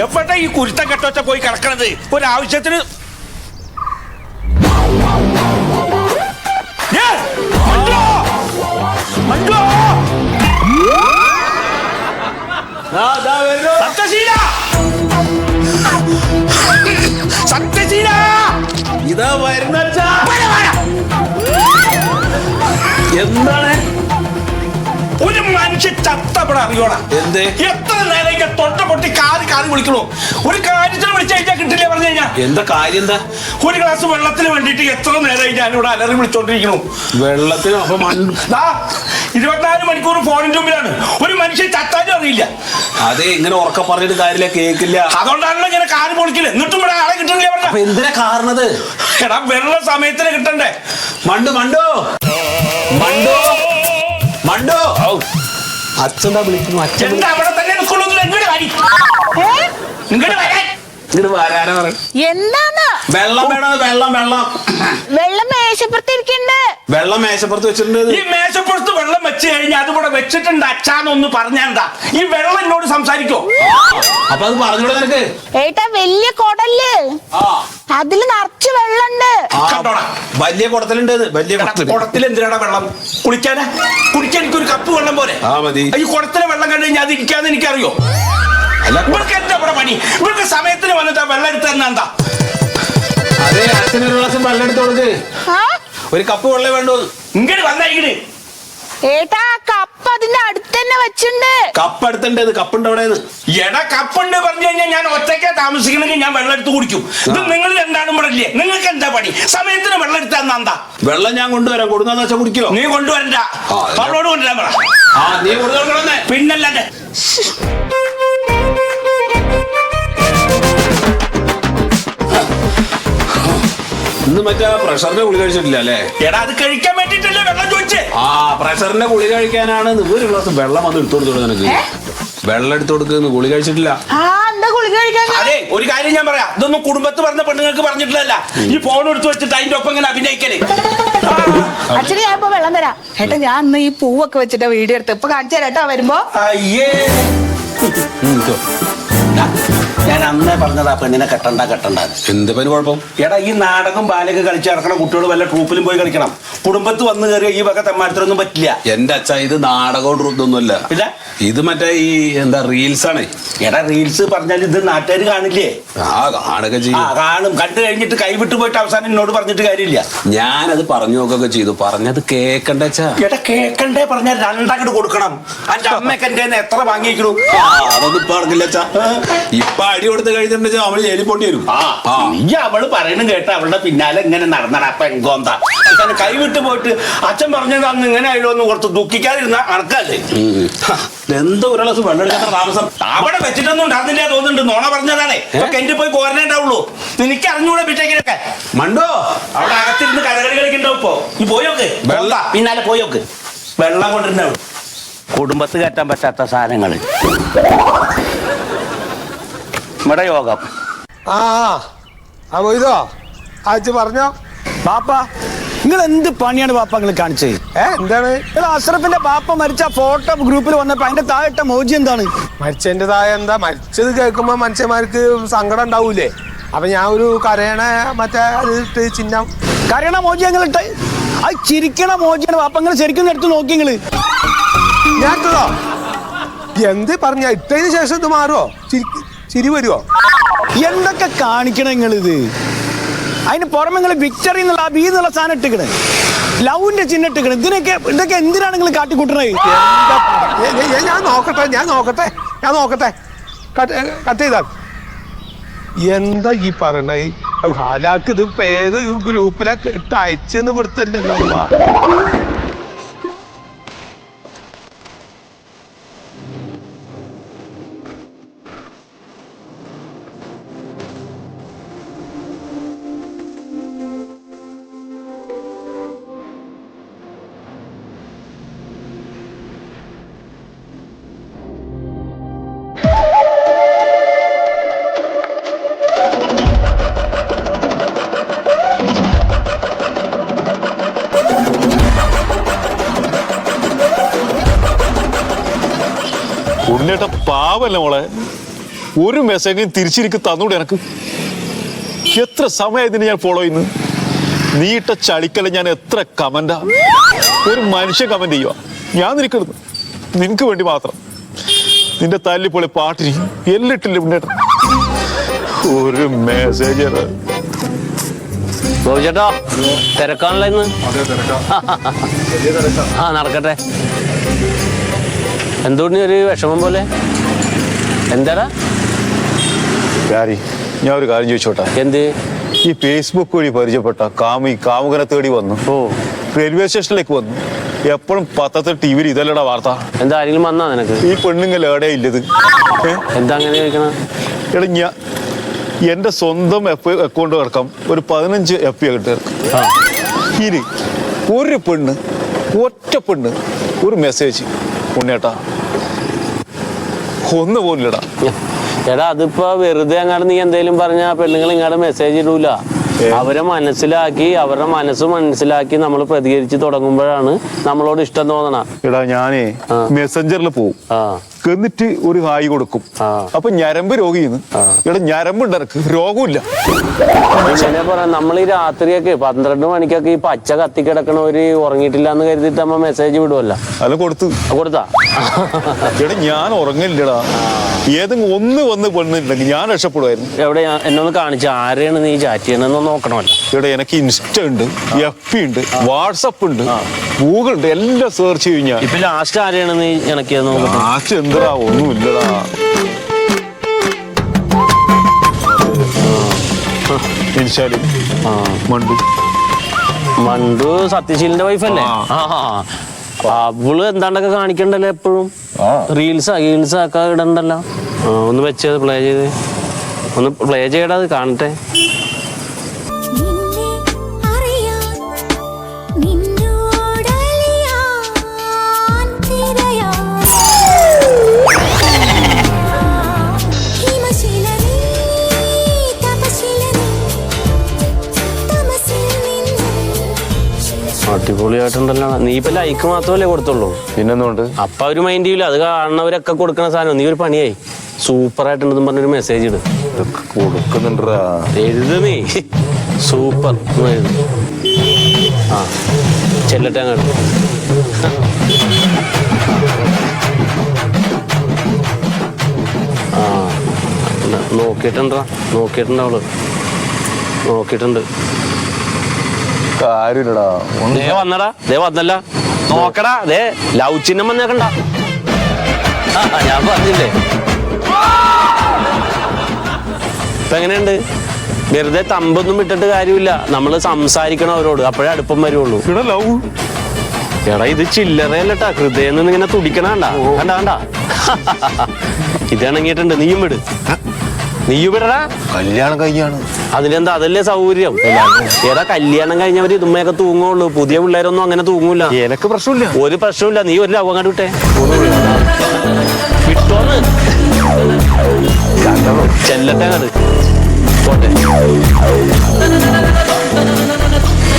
എവിടെ ഈ കുരുത്തം കെട്ടൊച്ച പോയി കിടക്കണത്? ഒരാവശ്യത്തിന്! സത്യശീല! ഇതാ വരുന്ന. എന്താണ്? ഒരു മനുഷ്യ ചത്തപ്പെടാ അറിയോടാ. എന്തേ? എത്ര പൊട്ടി കാറി കാറി വിളിക്കണോ ഒരു കാര്യത്തിന് വിളിച്ചു കഴിഞ്ഞാൽ കിട്ടില്ല പറഞ്ഞു കഴിഞ്ഞാ? എന്താ കാര്യം എന്താ? ഒരു ഗ്ലാസ് വെള്ളത്തിന് വേണ്ടിയിട്ട് എത്ര നേരം ഇവിടെ അലറി വിളിച്ചോണ്ടിരിക്കണു. വെള്ളത്തിന് അപ്പൊ ഇരുപത്തിനാല് മണിക്കൂർ ഫോണിന്റെ മുമ്പിലാണ്. ഒരു മനുഷ്യൻ ചത്താനും അറിയില്ല. അതെ ഇങ്ങനെ ഉറക്ക പറഞ്ഞിട്ട് കാര്യമില്ല കേക്കില്ല. അതുകൊണ്ടാണല്ലോ ഇങ്ങനെ കാൽ പൊളിക്കില്ല എന്നിട്ടും ഇവിടെ ആളെ കിട്ടില്ല പറഞ്ഞ. എന്തിനാ കാരണത്? എടാ വെള്ള സമയത്തിന് കിട്ടണ്ടേ? മണ്ടു മണ്ടോ. മണ്ടോ. മണ്ടോ. അച്ഛൻ വിളിക്കുന്നു? അച്ഛൻ എന്താ അവിടെ ഇങ്ങോട്ട് വരാൻ. ഇങ്ങോട്ട് വരാനാ പറയും. എന്താന്ന്? വെള്ളം വേണോ? വെള്ളം വെള്ളം. വെള്ളം മേശപ്പുറത്തിരിക്കണ്ട് വെള്ളം മേശപ്പുറത്ത് വെച്ചിട്ടുണ്ട്. ഈ മേശപ്പുറത്ത് വെള്ളം വെച്ച് കഴിഞ്ഞാൽ അതിവിടെ വെച്ചിട്ടുണ്ട് അച്ഛാന്നൊന്ന് പറഞ്ഞാ ഈ വെള്ളം എന്നോട് സംസാരിക്കോ. അപ്പൊ അത് പറഞ്ഞൂടെ നിനക്ക്. ഏട്ടാ വലിയ കൊടൽ. ആ. അതിൽ നിറച്ച് വെള്ളണ്ട്. കണ്ടോടാ. വലിയ കുടത്തിലുണ്ട് ഇത്, വലിയ കുടത്തിൽ കുടത്തിൽ എന്തിനാടാ വെള്ളം? കുളിക്കാനാ കുടിക്കാൻ എനിക്ക് ഒരു കപ്പ് വെള്ളം പോലെ. ആ, മതി. ഈ കുടത്തിലെ വെള്ളം കണ്ടു കഴിഞ്ഞാൽ അത് ഇരിക്കാന്ന് എനിക്കറിയോ? ഇവർക്ക് എന്താ ഇവിടെ പണി? ഇവർക്ക് സമയത്തിന് വന്നിട്ട് വെള്ളം എടുത്ത് തന്നെ എന്താ? അതെ അച്ഛനൊരു ഗ്ലാസ് വെള്ളം എടുത്ത് കൊടുക്ക്? ഒരു കപ്പ് വെള്ളം വേണ്ടോ. ഇങ്ങോട്ട് വന്നാ ഇങ്ങട്. ഏട്ടാ കപ്പ് അതിന്റെ അടുത്ത് തന്നെ വെച്ചിണ്ട് കപ്പ് എടുത്തുണ്ട് കപ്പുണ്ട് അവിടെ എടാ കപ്പുണ്ട് പറഞ്ഞു കഴിഞ്ഞാൽ ഞാൻ ഒറ്റയ്ക്കാ താമസിക്കണമെങ്കിൽ ഞാൻ വെള്ളം എടുത്ത് കുടിക്കും. ഇത് നിങ്ങൾ രണ്ടാളും ഇവിടെ ഇല്ലേ? നിങ്ങൾക്ക് എന്താ പണി? സമയത്തിന് വെള്ളം എടുത്ത് തന്നാ എന്താ? വെള്ളം ഞാൻ കൊണ്ടുവരാം. കൊടുക്കാന്ന് വെച്ചാൽ കുടിക്കോ? നീ കൊണ്ടുവരണ്ട. അവളോട് കൊണ്ടുവരാൻ പറ. ആ നീ കൊടുക്കണമെന്നേ പിന്നല്ലാണ്ട് ഇന്ന് മറ്റേ പ്രഷറിന്റെ ഗുളി കഴിച്ചിട്ടില്ല അല്ലേ? എടാ അത് കഴിക്കാൻ വേണ്ടിട്ടല്ലേ വെള്ളം ചോദിച്ചേ? ആ പ്രഷറിന്റെ ഗുളി കഴിക്കാനാണ് നീ ഒരു ഗ്ലാസ് വെള്ളം വന്ന് എടുത്തു കൊടുത്തോളൂ നിനക്ക്. വെള്ളം എടുത്തു കൊടുക്കുന്നു ഗുളി കഴിച്ചിട്ടില്ല. അതെ ഒരു കാര്യം ഞാൻ പറയാം. ഇതൊന്നും കുടുംബത്ത് പറഞ്ഞ പെണ്ണുങ്ങൾക്ക് പറഞ്ഞിട്ടില്ല ഈ ഫോൺ എടുത്തു വെച്ചിട്ട് അതിന്റെ ഒപ്പം ഇങ്ങനെ അഭിനയിക്കൽ. അച്ഛന് ഞാൻ ഇപ്പൊ വെള്ളം തരാം. ഏട്ടാ ഞാൻ ഇന്ന് ഈ പൂവൊക്കെ വെച്ചിട്ട് വീഡിയോ എടുത്ത് ഇപ്പൊ കാണിച്ചു തരാം. കേട്ടോ വരുമ്പോ. അയ്യേ. ഞാൻ അന്നേ പറഞ്ഞതാ പെണ്ണിനെ കെട്ടണ്ട കെട്ടണ്ട. എന്ത് പനി കുഴപ്പം? എടാ ഈ നാടകം ബാലക കളിച്ച് നടക്കണം കുട്ടികൾ വല്ല ട്രൂപ്പിലും പോയി കളിക്കണം. കുടുംബത്ത് വന്ന് കയറിയ ഈ വക തെമ്മാടത്തിലൊന്നും പറ്റില്ല. എന്റെ അച്ഛ ഇത് നാടകവും ഇതൊന്നുമല്ല. പിന്നെ? ഇത് മറ്റേ ഈ എന്താ റീൽസ് ആണ്. എടാ റീൽസ് പറഞ്ഞാൽ ഇത് നാട്ടുകാർ കാണില്ലേ? ആ കാണുക ആ ചെയ്യും കാണും. കണ്ടു കഴിഞ്ഞിട്ട് കൈവിട്ട് പോയിട്ട് അവസാനം എന്നോട് പറഞ്ഞിട്ട് കാര്യമില്ല. ഞാനത് പറഞ്ഞു നോക്കൊക്കെ ചെയ്തു. പറഞ്ഞത് കേക്കണ്ട അച്ഛാ? എടാ കേക്കണ്ടേ പറഞ്ഞാൽ രണ്ടങ്ങട് കൊടുക്കണം. അന്റെ അമ്മയൊക്കെ എന്റെ കയ്യിന്ന് എത്ര വാങ്ങിയിരിക്കണു? ആ, അതൊന്നും ഇപ്പൊ നടക്കില്ല അച്ഛാ. ഇപ്പൊ അടി കൊടുത്ത് കഴിഞ്ഞിട്ട് അവൾ ജയിലിൽ പോണ്ടി വരും. ഈ അവൾ പറയണം കേട്ട് അവളുടെ പിന്നാലെ ഇങ്ങനെ നടന്നട അപ്പൊ എങ്കോന്താ അവസാനം കൈവിട്ട് പോയിട്ട് അച്ഛൻ പറഞ്ഞത് അന്ന് ഇങ്ങനെ ആയല്ലോ എന്ന് കുറച്ച് ദുഃഖിക്കാതിരുന്ന അണക്കല്ലേ. എന്തോ ഒരാളെ ഗ്ലാസ് വെള്ളം എടുക്കാത്ത താമസം. അവിടെ വെച്ചിട്ടൊന്നും ഉണ്ടാകുന്നില്ല തോന്നുന്നുണ്ട്. നോണ പറഞ്ഞതാണേ. കെന്റ് പോയി കോരനേ ഉണ്ടാവുള്ളൂ. നിനക്ക് അറിഞ്ഞൂടെ പിറ്റേക്കിനൊക്കെ? മണ്ടോ? അവിടെ അകത്തിരുന്ന് കരകറി കളിക്കണ്ടാവും ഇപ്പൊ. നീ പോയോക്ക് വെള്ള. പിന്നാലെ പോയോക്ക് വെള്ളം കൊണ്ടിരുന്നാവും കുടുംബത്ത് കയറ്റാൻ പറ്റാത്ത സാധനങ്ങൾ ഇവിടെ ആ ആ. അയച്ച് പറഞ്ഞോ. പാപ്പ നിങ്ങൾ എന്ത് പണിയാണ് ബാപ്പ നിങ്ങൾ കാണിച്ചത് ഏ എന്താണ്? നിങ്ങൾ അഷ്റഫിന്റെ പാപ്പ മരിച്ച ഫോട്ടോ ഗ്രൂപ്പിൽ വന്നപ്പോ അതിന്റെ താഴെ മോജി എന്താണ്? മരിച്ചതിന്റെ താഴെ എന്താ? മരിച്ചത് കേൾക്കുമ്പോ മനുഷ്യന്മാർക്ക് സങ്കടം ഉണ്ടാവൂലേ? അപ്പൊ ഞാൻ ഒരു കരയണ മറ്റേ ഇട്ട് ചിഹ്നം. കരയണ മോജി ഞങ്ങൾ ഇട്ട്? അത് ചിരിക്കണ മോജിയാണ് ബാപ്പ. നിങ്ങൾ ശരിക്കും എടുത്ത് നോക്കി നിങ്ങൾ. ഞാൻ എന്ത് പറഞ്ഞ? ഇട്ടതിന് ശേഷം ഇത് മാറുമോ ചിരി ചിരി വരുമോ എന്തൊക്കെ കാണിക്കണം നിങ്ങൾ ഇത് അതിന് പുറമെ നിങ്ങൾ വിക്ടറി എന്നുള്ള ബി എന്നുള്ള സാധനം ഇട്ടിക്കണേ ലവിന്റെ ചിഹ്നം ഇട്ടിക്കണേ ഇതിനൊക്കെ ഇതൊക്കെ എന്തിനാണ് നിങ്ങൾ ഏ, ഞാൻ നോക്കട്ടെ ഞാൻ നോക്കട്ടെ ഞാൻ നോക്കട്ടെ. കട്ട് ചെയ്താൽ. എന്താ ഈ പറയണ? ഹാലാക്ക് ഇത് പേര് ഗ്രൂപ്പിലൊക്കെ ഇട്ട് അയച്ചെന്ന് പെടുത്തല്ലോ ഉണ്ണിയേട്ട പാവല്ല മോളെ. ഒരു മെസ്സേജും തിരിച്ചിരിക്ക് തന്നൂടെ എനക്ക്. എത്ര സമയം ഇതിന് ഞാൻ ഫോളോ ചെയ്യുന്നു. നീ ഇട്ട ചളിക്കല ഞാൻ എത്ര കമന്റാ ഒരു മനുഷ്യൻ കമന്റ് ചെയ്യുക ഞാൻ നിനക്കിടുന്നു. നിനക്ക് വേണ്ടി മാത്രം. നിന്റെ തല്ലിപ്പൊളി പാട്ടിരി എല്ലിട്ടില്ല പിന്നേട്ട ഒരു മെസ്സേജ് ചേട്ടാ തിരക്കാണല്ലോ ഇന്ന്. ആ നടക്കട്ടെ. എന്തുകൊണ്ട് ഒരു വിഷമം പോലെ? എന്താടാ? പ്യാരി ഞാൻ ഒരു കാര്യം ചോദിച്ചോട്ടെ? എന്ത്? ഈ ഫേസ്ബുക്ക് വഴി പരിചയപ്പെട്ട കാമി കാമുകനെ തേടി വന്നു. ഓ. റെയിൽവേ സ്റ്റേഷനിലേക്ക് വന്നു. എപ്പോഴും പത്രത്തിൽ ടി വിയിൽ ഇതല്ലടാ വാർത്ത. എന്താ ആരെങ്കിലും വന്നാ നിനക്ക്? ഈ പെണ്ണുങ്ങൾ എവിടെ ഇല്ലത്? എന്താ അങ്ങനെ ചോദിക്കണം? എടാ ഞാൻ എന്റെ സ്വന്തം എഫ് അക്കൗണ്ട് കിടക്കാം ഒരു പതിനഞ്ച് എഫ് പി കിട്ടും ഇനി ഒരു പെണ്ണ് ഒറ്റ പെണ്ണ് ഒരു മെസ്സേജ് ഉണ്ണേട്ടാ ഒന്ന് പോലില്ലടാ എടാ അതിപ്പോ വെറുതെ അങ്ങോട്ട് നീ എന്തേലും പറഞ്ഞ പെണ്ണുങ്ങൾ ഇങ്ങോട്ട് മെസ്സേജ് ഇടൂല. അവരെ മനസ്സിലാക്കി അവരുടെ മനസ്സ് മനസ്സിലാക്കി നമ്മൾ പ്രതികരിച്ച് തുടങ്ങുമ്പോഴാണ് നമ്മളോട് ഇഷ്ടം തോന്നണ. എടാ ഞാനേ. മെസ്സഞ്ചറിൽ പോവും. എന്നിട്ട് ഒരു ഹായ് കൊടുക്കും. അപ്പൊ ഞരമ്പ് രോഗിന്ന് ഇവിടെ ഞരമ്പുണ്ട് രോഗമില്ല നമ്മൾ ഈ രാത്രിയൊക്കെ പന്ത്രണ്ട് മണിക്കൊക്കെ ഈ പച്ച കത്തി കിടക്കണവര് ഉറങ്ങിയിട്ടില്ല എന്ന് കരുതിയിട്ട് അമ്മ മെസ്സേജ് വിടുവല്ല. അല്ല കൊടുത്തു. കൊടുത്താ? എടാ ഞാൻ ഉറങ്ങില്ലടാ ഏതെങ്കിലും ഒന്ന് വന്ന് പെണ്ണിട്ടുണ്ടെങ്കിൽ ഞാൻ രക്ഷപ്പെടുവായിരുന്നു. എവിടെ എന്നൊന്ന് കാണിച്ചു ആരെയാണ് നീ ചാറ്റ് ചെയ്യണമെന്ന് നോക്കണമല്ലോ. ഇവിടെ എനിക്ക് ഇൻസ്റ്റ ഉണ്ട് എഫ് ഉണ്ട് വാട്സപ്പ് ഉണ്ട് ഗൂഗിൾ ഉണ്ട് എല്ലാം സെർച്ച് ഞാൻ. ഇപ്പൊ ലാസ്റ്റ് ആരെയാണ് നീ എനിക്ക് ലാസ്റ്റ് എന്തടാ ഒന്നുമില്ലടാ ഇൻഷാൽ മണ്ടു. മണ്ടു സത്യശീലിന്റെ വൈഫല്ലേ അവൾ എന്താണ്ടൊക്കെ കാണിക്കണ്ടല്ലോ എപ്പോഴും? റീൽസ് റീൽസ് ഒക്കെ ഇടണ്ടല്ലോ. ഒന്ന് വെച്ചത് പ്ലേ ചെയ്ത്. ഒന്ന് പ്ലേ ചെയ്യടാ അത് കാണട്ടെ. അടിപൊളിയായിട്ടുണ്ടല്ലോ നീ ഇപ്പൊ ലൈക്ക് മാത്രമല്ലേ കൊടുത്തുള്ളൂ? പിന്നെന്തുകൊണ്ട്? അപ്പൊ അവർ മൈൻഡ് ചെയ്യില്ല അത് കാണുന്നവരൊക്കെ കൊടുക്കുന്ന സാധനം. നീ ഒരു പണിയായി. സൂപ്പർ ആയിട്ടുണ്ടെന്ന് പറഞ്ഞൊരു മെസ്സേജ് ഇട്. ഇതൊക്കെ കൊടുക്കുന്നുണ്ടാ എഴുത് നീ. സൂപ്പർ എഴുത്. ആ. ചെല്ലട്ടെ അങ്ങോട്ട് ആ. നോക്കിയിട്ടുണ്ടാ. നോക്കിയിട്ടുണ്ട് അവൾ. നോക്കിയിട്ടുണ്ട്. കാര്യമില്ലടാ. ദേ വന്നടാ ദേ വന്നല്ല. നോക്കടാ ദേ ലവ് ചിഹ്നം വന്നേക്കണ്ട. ഞാൻ പറഞ്ഞില്ലേ? ഇപ്പൊ എങ്ങനെയുണ്ട്? വെറുതെ തമ്പൊന്നും വിട്ടിട്ട് കാര്യമില്ല. നമ്മൾ സംസാരിക്കണം അവരോട്. അപ്പോഴേ അടുപ്പം വരുള്ളൂ എടാ ഇത് ചില്ലറയല്ലട്ടാ ഹൃദയം നിന്ന് ഇങ്ങനെ തുടിക്കണ കണ്ട. കണ്ട കണ്ട. ഇതാണെങ്കിട്ടുണ്ട് നീയും വിട്. നീയും ഇവിടെടാ കല്യാണം കഴിഞ്ഞാണ്. അതിലെന്താ അതല്ലേ സൗകര്യം. ഏതാ കല്യാണം കഴിഞ്ഞവര് ഇതുമ്മയൊക്കെ തൂങ്ങുള്ളൂ. പുതിയ പിള്ളേരൊന്നും അങ്ങനെ തൂങ്ങൂല. എനക്ക് പ്രശ്നമില്ല. ഒരു പ്രശ്നമില്ല നീ ഒരു ലവ് അങ്ങോട്ട് വിട്ടെ. വിട്ടോന്ന്. ചെല്ലട്ടെ അങ്ങോട്ട് പോട്ടെ.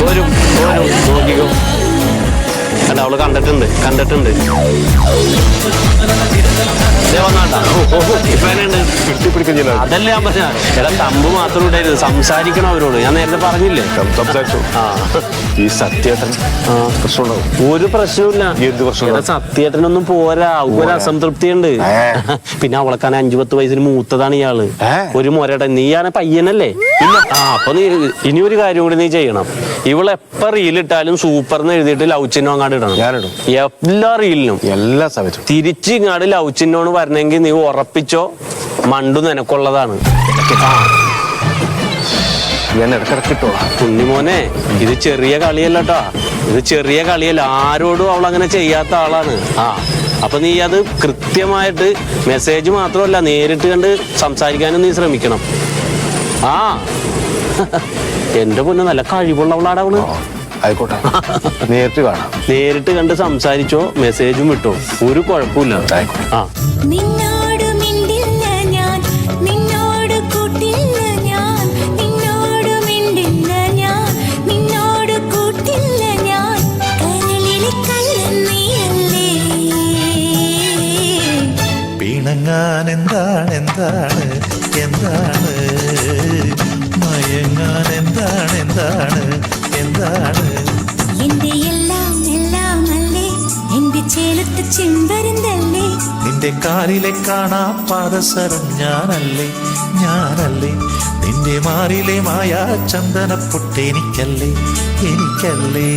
പോരും പോരും നോക്കിക്കോ കണ്ട അവൾ കണ്ടിട്ടുണ്ട് കണ്ടിട്ടുണ്ട്. അതല്ലേ ഞാൻ പറഞ്ഞ എടാ തമ്പ് മാത്രം ഉണ്ടായിരുന്നു സംസാരിക്കണം അവരോട്. ഞാൻ നേരത്തെ പറഞ്ഞില്ലേ? സംസാരിച്ചു? ഈ സത്യേട്ടൻ. പ്രശ്നമുണ്ടാവും ഒരു പ്രശ്നമില്ല എന്ത് പ്രശ്നം? സത്യേട്ടനൊന്നും പോരാ. ഒരു അസംതൃപ്തി ഉണ്ട് പിന്നെ അവളെക്കാണ് അഞ്ചു പത്ത് വയസ്സിന് മൂത്തതാണ് ഇയാൾ? ഒരു മൊരടൻ നീയാണ് പയ്യനല്ലേ? ആ അപ്പൊ നീ ഇനി ഒരു കാര്യം കൂടി നീ ചെയ്യണം. ഇവളെപ്പ റീലിട്ടാലും സൂപ്പർന്ന് എഴുതിയിട്ട് ലവ് ചിഹ്നം അങ്ങാണ്ട് ഇടണം. ഞാനിടും. എല്ലാ റീലിനും എല്ലാ സമയത്തും. തിരിച്ച് ഇങ്ങാട് ലവ് ചിഹ്നോണ് വരണമെങ്കിൽ നീ ഉറപ്പിച്ചോ? മണ്ടു നിനക്കുള്ളതാണ്. ഞാൻ കുഞ്ഞിമോനെ ഇത് ചെറിയ കളിയല്ലട്ടാ. ഇത് ചെറിയ കളിയല്ല. ആരോടും അവൾ അങ്ങനെ ചെയ്യാത്ത ആളാണ്. ആ. അപ്പൊ നീ അത് കൃത്യമായിട്ട് മെസ്സേജ് മാത്രമല്ല നേരിട്ട് കണ്ട് സംസാരിക്കാനും നീ ശ്രമിക്കണം. ആ. എന്റെ പൊന്ന് നല്ല കഴിവുള്ളവളാടാ അവൾ. ആയിക്കോട്ടെ. നേരിട്ട് കാണാം. നേരിട്ട് കണ്ട് സംസാരിച്ചോ മെസ്സേജും വിട്ടോ. ഒരു കുഴപ്പമില്ല ആ. നിന്നോട് മിണ്ടില്ല ഞാൻ. നിന്നോട് കൂട്ടില്ല ഞാൻ. നിന്നോട് മിണ്ടില്ല ഞാൻ. നിന്നോട് കൂട്ടില്ല ഞാൻ. എന്താണ് എന്താണ് എന്താണ്? മയങ്ങാൻ എന്താണ് കാലിലെ കാണാ പാദസരം ഞാനല്ലേ ഞാനല്ലേ. നിന്റെ മാറിലെ മായ ചന്ദനപ്പൊട്ട് എനിക്കല്ലേ എനിക്കല്ലേ.